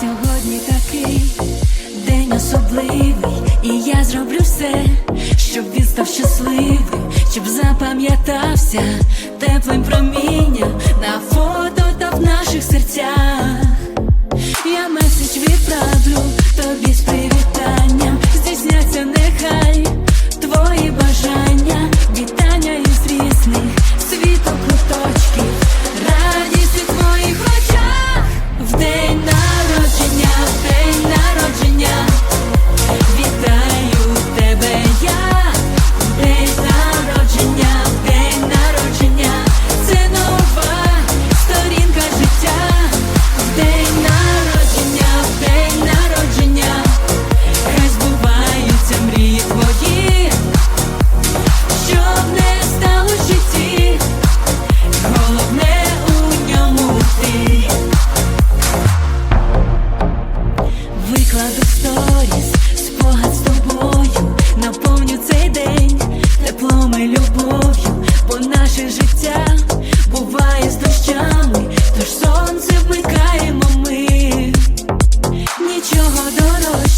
Сьогодні такий день особливий, і я зроблю все, щоб він став щасливим, щоб запам'ятався чого дорожче